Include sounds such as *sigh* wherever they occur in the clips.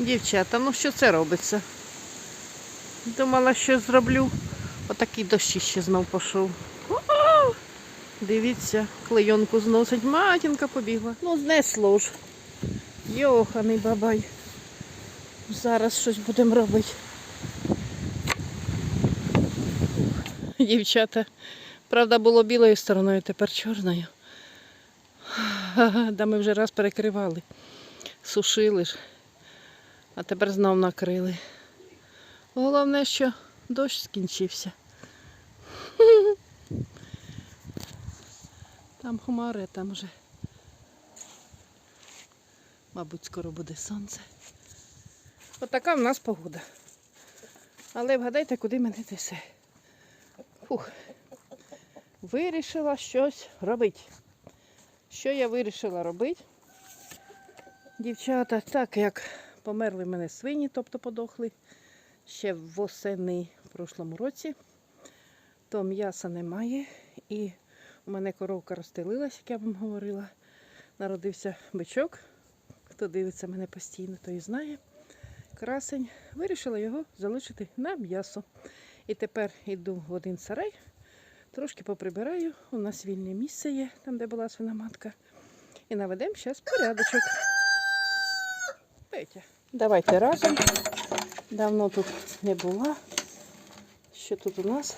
Дівчата, ну що це робиться? Думала, що зроблю. Отакий дощ ще знов пішов. Дивіться, клейонку зносить. Матінка побігла. Ну, знесло ж. Йоханий бабай. Зараз щось будемо робити. Дівчата. Правда, було білою стороною, тепер чорною. Да ми вже раз перекривали. Сушили ж. А тепер знов накрили. Головне, що дощ скінчився. Там хмари, там вже. Мабуть, скоро буде сонце. Отака в нас погода. Але вгадайте, куди мене несе. Фух. Вирішила щось робити. Що я вирішила робити? Дівчата, так як померли в мене свині, тобто подохли ще восени в прошлому році, то м'яса немає. І у мене коровка розстелилась, як я вам говорила. Народився бичок. Хто дивиться мене постійно, той знає. Красень. Вирішила його залишити на м'ясо. І тепер йду в один сарай, трошки поприбираю. У нас вільне місце є, там, де була свиноматка. І наведемо зараз порядочок. Петя. Давайте разом. Давно тут не була. Що тут у нас?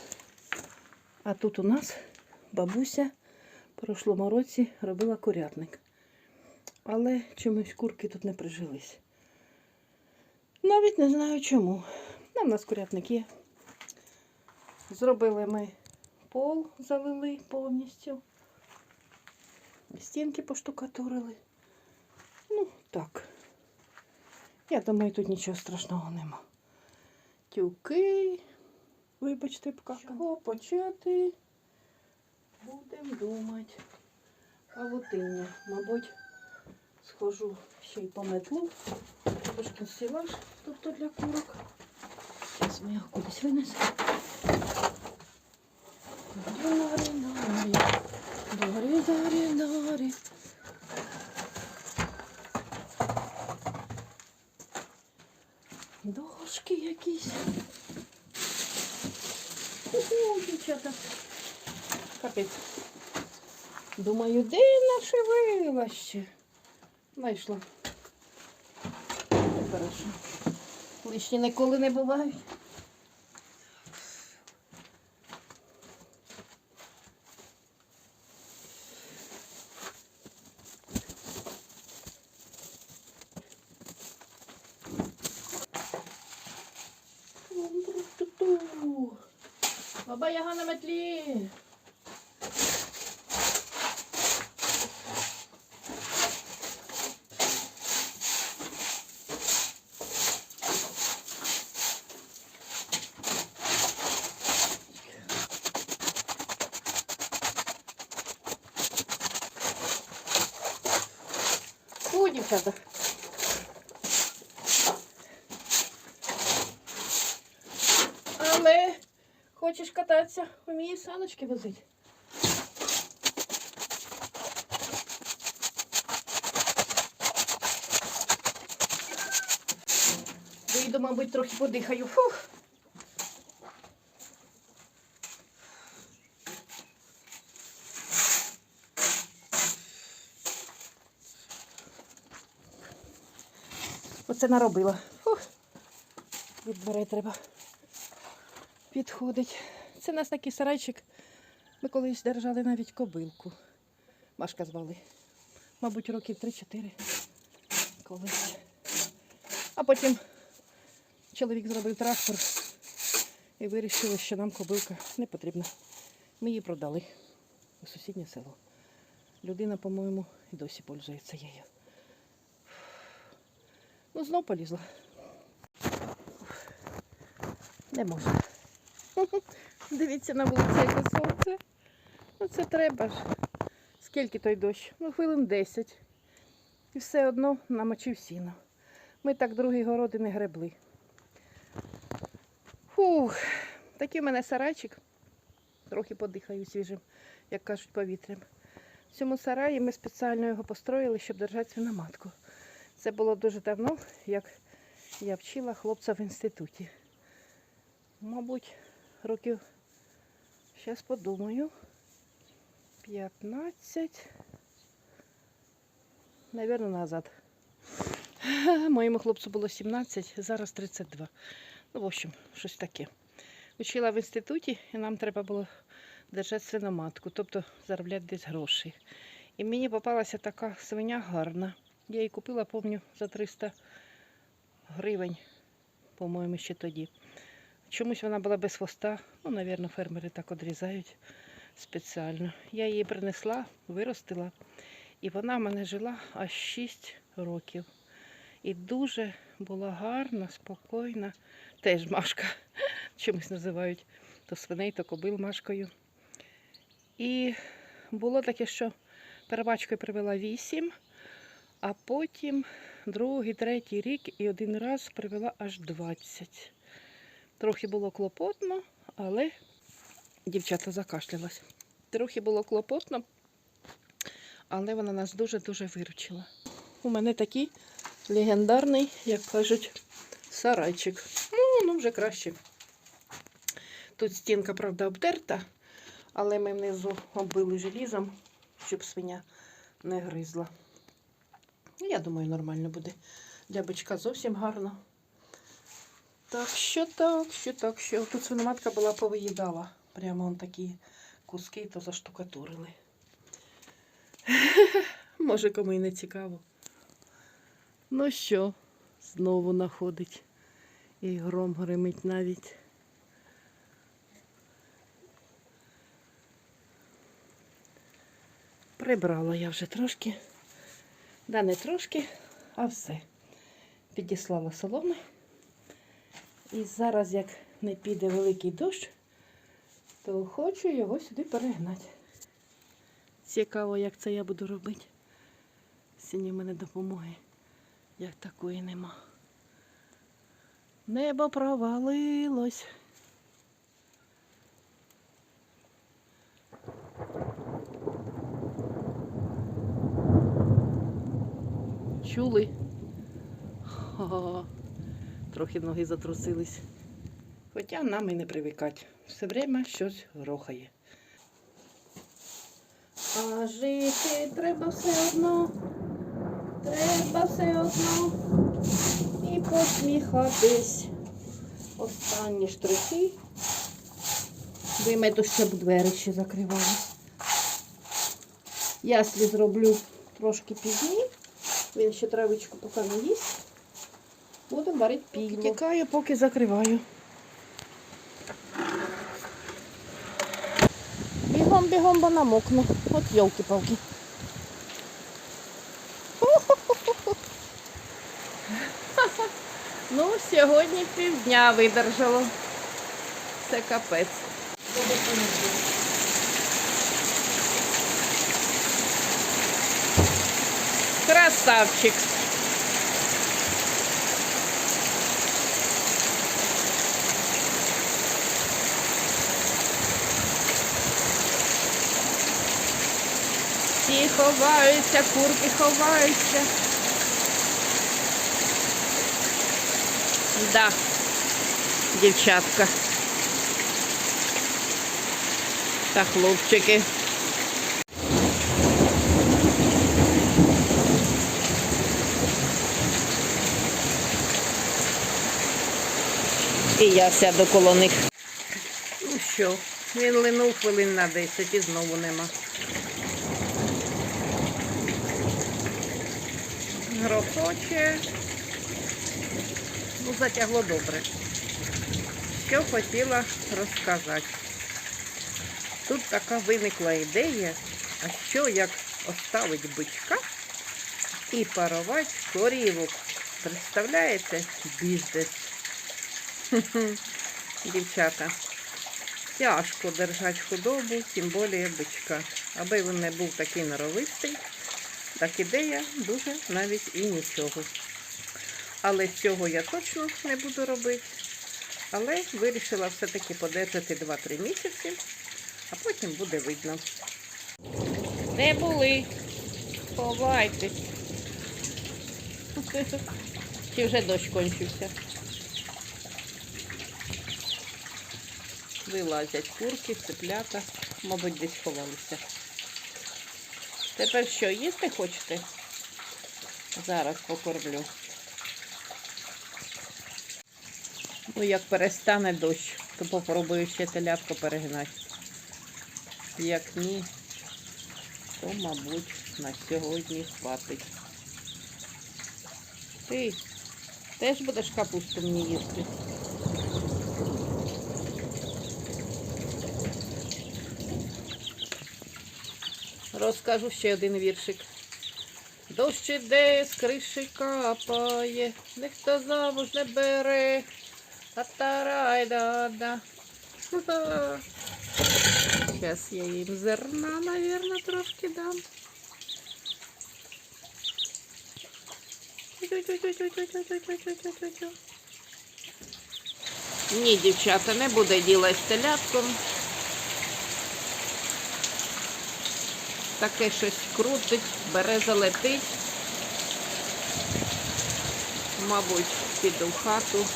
А тут у нас бабуся в прошлому році робила курятник. Але чомусь курки тут не прижились. Навіть не знаю чому. Нам у нас курятник є. Зробили ми пол, залили повністю. Стінки поштукатурили. Ну, так. Я думаю, тут нічого страшного нема. Тюки. Вибачте, пока. Чого почати? Будемо думати. Павутиння. Мабуть, схожу ще й по метлу. Трошки сілаж, тобто для курок. Зараз ми його кудись винесемо. Дорі, дорі, дорі, дорі, дорі. Дошки якісь. Ого, дівчата. Капець. Думаю, де нашивила ще? Знайшла. Хорошо. Лишні ніколи не бувають. Баба Яга на метлі. О, дівчата. Але хочеш кататися, вміє саночки возити. Вийду, мабуть, трохи подихаю. Фух. Оце наробила. Фух. Від дверей треба підходить. Це у нас такий сарайчик. Ми колись держали навіть кобилку. Машка звали. Мабуть, років 3-4 колись. А потім чоловік зробив трактор і вирішили, що нам кобилка не потрібна. Ми її продали у сусіднє село. Людина, по-моєму, і досі пользується її. Ну, знов полізла. Не можна. *laughs* Дивіться на вулиці, яке сонце. Ну це треба ж. Скільки той дощ? Ну, хвилин 10. І все одно намочив сіно. Ми так другий городи не гребли. Фух, такий в мене сарайчик. Трохи подихаю свіжим, як кажуть, повітрям. В цьому сараї ми спеціально його построїли, щоб держати свиноматку. Це було дуже давно, як я вчила хлопця в інституті. Мабуть, років, зараз подумаю, 15, навірно, назад. *laughs* Моєму хлопцю було 17, зараз 32. Ну, в общем, щось таке. Учила в інституті, і нам треба було держати свиноматку, тобто заробляти десь гроші. І мені попалася така свиня гарна. Я її купила, пам'ятаю, за 300 гривень, по-моєму, ще тоді. Чомусь вона була без хвоста. Ну, напевно, фермери так одрізають спеціально. Я її принесла, виростила, і вона в мене жила аж 6 років. І дуже була гарна, спокійна. Теж машка. *laughs* Чимось називають то свиней, то кобил машкою. І було таке, що первачкою привела 8, а потім другий, третій рік і один раз привела аж 20. Трохи було клопотно, але дівчата закашлялась. Трохи було клопотно, але вона нас дуже-дуже виручила. У мене такий легендарний, як кажуть, сарайчик. Ну, ну вже краще. Тут стінка, правда, обдерта, але ми внизу оббили желізом, щоб свиня не гризла. Ну, Я думаю, нормально буде. Для бичка зовсім гарно. Так що так, що так, що. Тут свиноматка була повиїдала. Прямо он такі куски то заштукатурили. *laughs* Може, кому і не цікаво. Ну що, знову находить. І гром гримить навіть. Прибрала я вже трошки. Да, не трошки, а все. Підіслала соломи. І зараз, як не піде великий дощ, то хочу його сюди перегнати. Цікаво, як це я буду робити. Сьогодні в мене допомоги, як такої нема. Небо провалилось. Чули? Ха-ха. Трохи ноги затрусились. Хоча нам і не привикать. Все время щось грохає. А жити треба все одно. Треба все одно. І посміхатись. Останні штрихи. Виймете, щоб двері ще закривали. Яслі зроблю трошки пізніше. Він ще травичку поки не їсть. Будемо варити пігло. Тікаю, поки закриваю. Бігом, бігом, бо намокну. От йолки-палки. *laughs* Ну, сьогодні півдня видержало. Це капець. Красавчик. Ховаються, курки ховаються. Да, дівчатка. Та хлопчики. І я сяду коло них. Ну що, він линув хвилин на 10 і знову нема. Грохоче. Ну, затягло добре. Що хотіла розказати. Тут така виникла ідея, а що як оставить бичка і парувати корівок. Представляєте? Бізнес. Дівчата. Тяжко держати худобу, тим більше бичка. Аби він не був такий норовистий, так ідея дуже навіть і нічого. Але цього я точно не буду робити. Але вирішила все-таки подержати 2-3 місяці, а потім буде видно. Де були? Ховайтесь. Чи вже дощ кончився? Вилазять курки, цеплята, мабуть, десь ховалися. Тепер що, їсти хочете? Зараз покормлю. Ну, як перестане дощ, то попробую ще телятко перегнати. Як ні, то, мабуть, на сьогодні хватить. Ти теж будеш капусту мені їсти? розкажу ще один віршик. Дощ іде, з криші капає, ніхто замуж не бере, а тарайда. Зараз я їм зерна, мабуть, трошки дам. Ні, дівчата, не буде ділась телятком. Таке щось крутить, бере, залетить. Мабуть, піду в хату.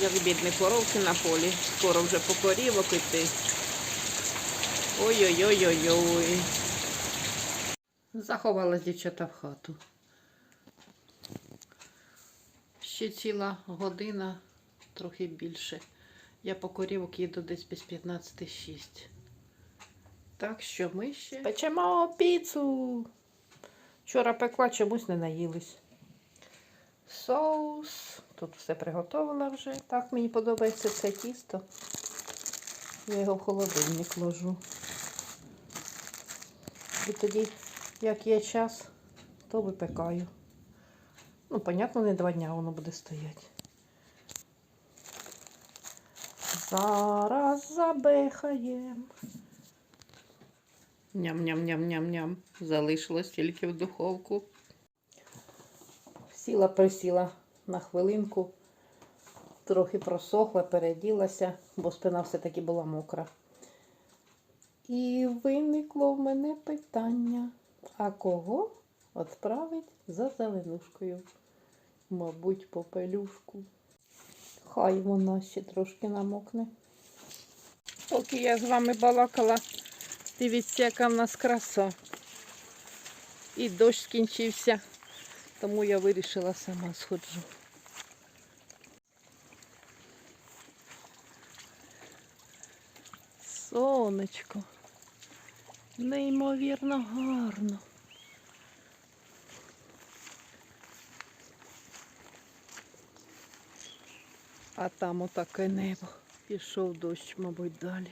Як бідні коровки на полі. Скоро вже по корівок іти. Ой-ой-ой-ой-ой. Заховалась дівчата в хату. Ще ціла година, трохи більше. Я по корівок їду десь без 15-6. Так що ми ще печемо піцу. Вчора пекла, чомусь не наїлись. Соус. Тут все приготовила вже. Так мені подобається це тісто. Я його в холодильник ложу. І тоді, як є час, то випекаю. Ну, понятно, не два дня воно буде стояти. Зараз забехаємо. Ням-ням-ням-ням-ням. Залишилось тільки в духовку. Сіла, присіла на хвилинку. Трохи просохла, переділася, бо спина все-таки була мокра. І виникло в мене питання, а кого відправить за зеленушкою? Мабуть, попелюшку. Хай вона ще трошки намокне. Поки я з вами балакала, дивіться, яка в нас краса. І дощ скінчився, тому я вирішила сама сходжу. Сонечко. Неймовірно гарно. А там отаке небо. Пішов дощ, мабуть, далі.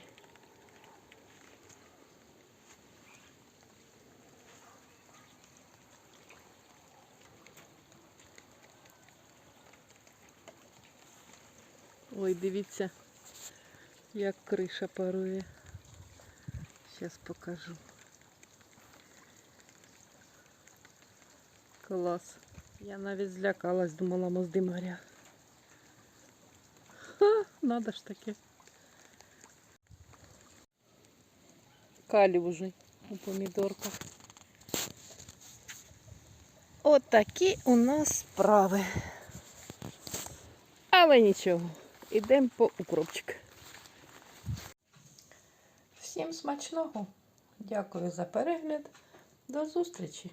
Ой, дивіться, як криша парує. Зараз покажу. Клас. Я навіть злякалась, думала, мозди моря. Ха, надо ж таке. Калюжі у помідорках. Отакі у нас справи. Але нічого, ідемо по укропчик. Всім смачного. Дякую за перегляд. До зустрічі!